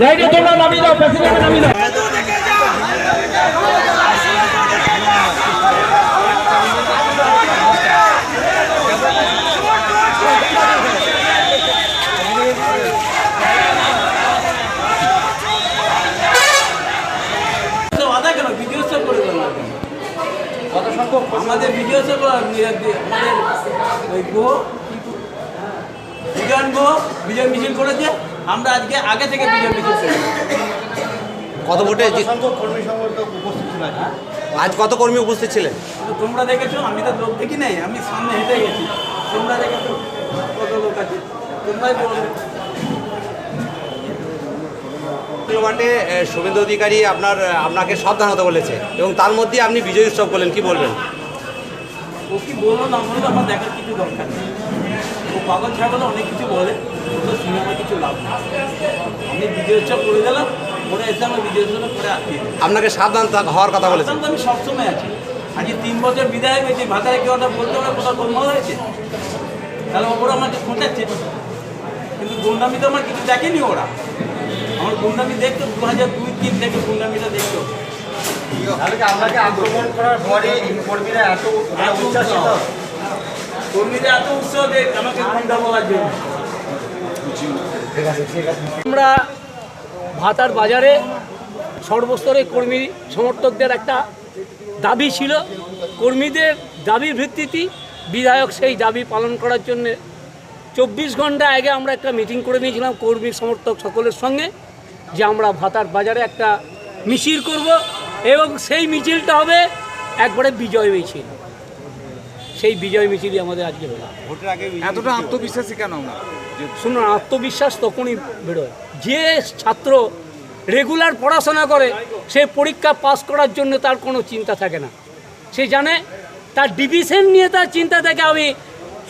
লাইটে তোমরা নামিয়ে দাও প্রেসিডেন্ট নামিয়ে দাও? আমাদের ভিডিও আমাদের ওই গো বিজ্ঞান গো বিজয় মিছিল করেছে। আমরা আজকে আগে থেকে করি কত ভোটে আজ কত কর্মী উপস্থিত ছিলেন? তো তোমরা দেখেছ আমি তো লোক দেখি নাই আমি সামনে হেঁটে গেছি। তোমরা দেখেছ কত লোক আছে? তোমরাই বলবে শুভেন্দু অধিকারী আপনার আপনাকে সাবধান হতে বলেছে এবং তার মধ্যে আপনি বিজয় উৎসব করলেন কি বলবেন? ও কি বলল না বলল আমার দেখার কিছু দরকার নেই। ও পাগল ছাগল অনেক কিছু বলে। ওগুলো শুনে আমার কিছু লাভ নেই। আমি বিজয় উৎসব করে দিলাম ওরা এসে আমার বিজয় উৎসব করে আটকিয়ে আপনাকে সাবধান হওয়ার কথা বলেছে। তো আমি সবসময় আছি। আজকে তিন বছর বিদায় হয়েছে ভাতারে কেউ ওটা বলতে পারে কোথাও গোলমাল হয়েছে? তাহলে ওরা আমাকে খোঁচাচ্ছে কিন্তু গুন্ডামি তো আমার কিছু দেখেনি ওরা। আমার গুন্ডামি দেখতো দু হাজার দুই তিন থেকে গুন্ডামিটা দেখতো। আপনাকে আক্রমণ করার পরে কর্মীরা এত কর্মীরা এত উৎসাহ দেয় আমাকে গুন্ডা বলার জন্য। আমরা ভাতার বাজারে সর্বস্তরে কর্মী সমর্থকদের একটা দাবি ছিল। কর্মীদের দাবির ভিত্তিতে বিধায়ক সেই দাবি পালন করার জন্য চব্বিশ ঘণ্টা আগে আমরা একটা মিটিং করে নিয়েছিলাম কর্মী সমর্থক সকলের সঙ্গে যে আমরা ভাতার বাজারে একটা মিছিল করব এবং সেই মিছিলটা হবে একবারে বিজয় মিছিল। সেই বিজয় মিছিলই আমাদের আজকে হলো। এতটা আত্মবিশ্বাসী কেন আমরা? শুনুন আত্মবিশ্বাস তখনই বেরোয়। যে ছাত্র রেগুলার পড়াশোনা করে সে পরীক্ষা পাস করার জন্য তার কোনো চিন্তা থাকে না। সে জানে তার ডিভিশন নিয়ে তার চিন্তা থাকে আমি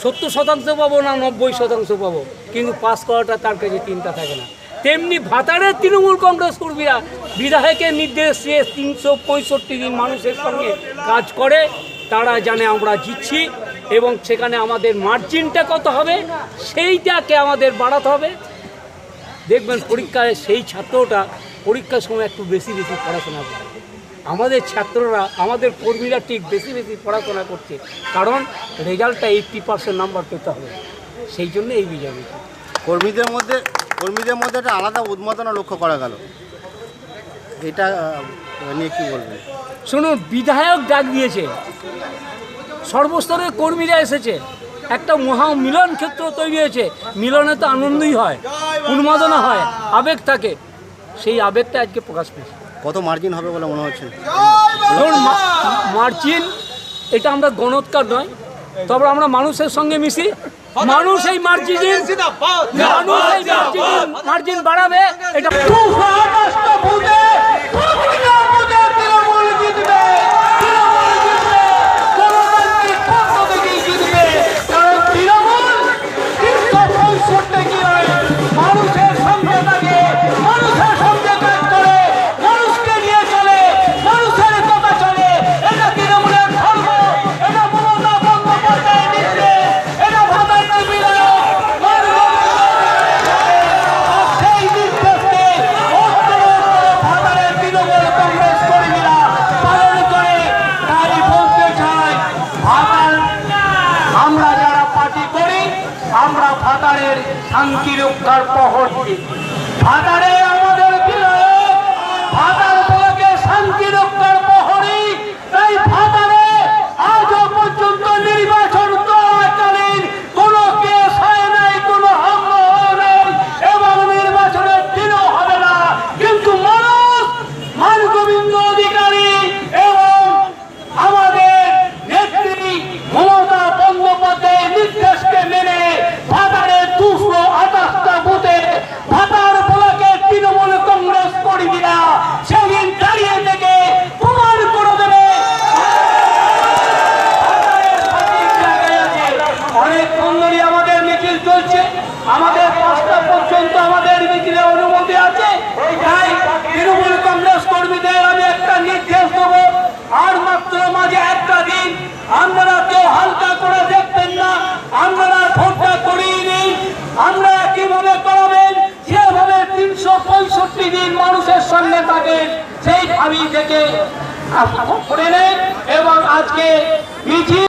সত্তর শতাংশ পাবো না নব্বই শতাংশ পাবো। কিন্তু পাস করাটা তার কাছে চিন্তা থাকে না। তেমনি ভাতারের তৃণমূল কংগ্রেস কর্মীরা বিধায়কের নির্দেশ দিয়ে তিনশো পঁয়ষট্টি দিন মানুষের সঙ্গে কাজ করে তারা জানে আমরা জিতছি এবং সেখানে আমাদের মার্জিনটা কত হবে, সেইটাকে আমাদের বাড়াতে হবে। দেখবেন পরীক্ষায় সেই ছাত্রটা পরীক্ষার সময় একটু বেশি বেশি পড়াশোনা করে। আমাদের ছাত্ররা, আমাদের কর্মীরা ঠিক বেশি বেশি পড়াশোনা করছে, কারণ রেজাল্টটা এইট্টি পার্সেন্ট নাম্বার পেতে হবে। সেই জন্য এই বিজয় কর্মীদের মধ্যে কর্মীদের মধ্যে একটা আলাদা উন্মাদনা লক্ষ্য করা গেল। এটা নিয়ে কি বলবেন? শুনুন বিধায়ক ডাক দিয়েছে। সর্বস্তরের কর্মীরা এসেছে। একটা মহা মিলন ক্ষেত্র তৈরি হয়েছে। মিলনে তো আনন্দই হয় উন্মাদনা হয় আবেগ থাকে। সেই আবেগটা আজকে প্রকাশ পেয়েছে। কত মার্জিন হবে বলে মনে হচ্ছে? ধরুন মার্জিন এটা আমরা গণৎকার নয়। তবে আমরা মানুষের সঙ্গে মিশি। মানুষ এই মার্জিন মানুষ এই মার্জিন মার্জিন বাড়াবে। এটা মানুষের শান্তি রক্ষার প্রহর দিই ভাতারে আমাদের বিধায়ক ভাতার ব্লকে শান্তি রক্ষার প্রহরী তাই ভাতারে আজও পর্যন্ত নির্বাচন চলাকালীন কোনো কেস হয় নাই কোনো হামলা হয় নাই এবং নির্বাচনের দিনও হবে না কিন্তু মানুষ মান গোবিন্দ অধিকারী এবং আমাদের নেত্রী মমতা বন্দ্যোপাধ্যায়ের নির্দেশকে মেনে ভাতারের দুশো আঠাশটা বুথে ভাতার ব্লকের তৃণমূল আমাদের পাঁচটা পর্যন্ত আমাদের মিছিলে অনুমতি আছে তাই তৃণমূল কংগ্রেস কর্মীদের আমি একটা নির্দেশ দেবো আর মাত্র মাঝে একটা আপনারা কেউ হালকা করে দেখবেন না, আমরা ভোটটা করিয়ে নিন আমরা কীভাবে করাবেন, যেভাবে তিনশো পঁয়ষট্টি দিন মানুষের সঙ্গে থাকেন সেই ভাবি থেকে করে এবং আজকে মিছিল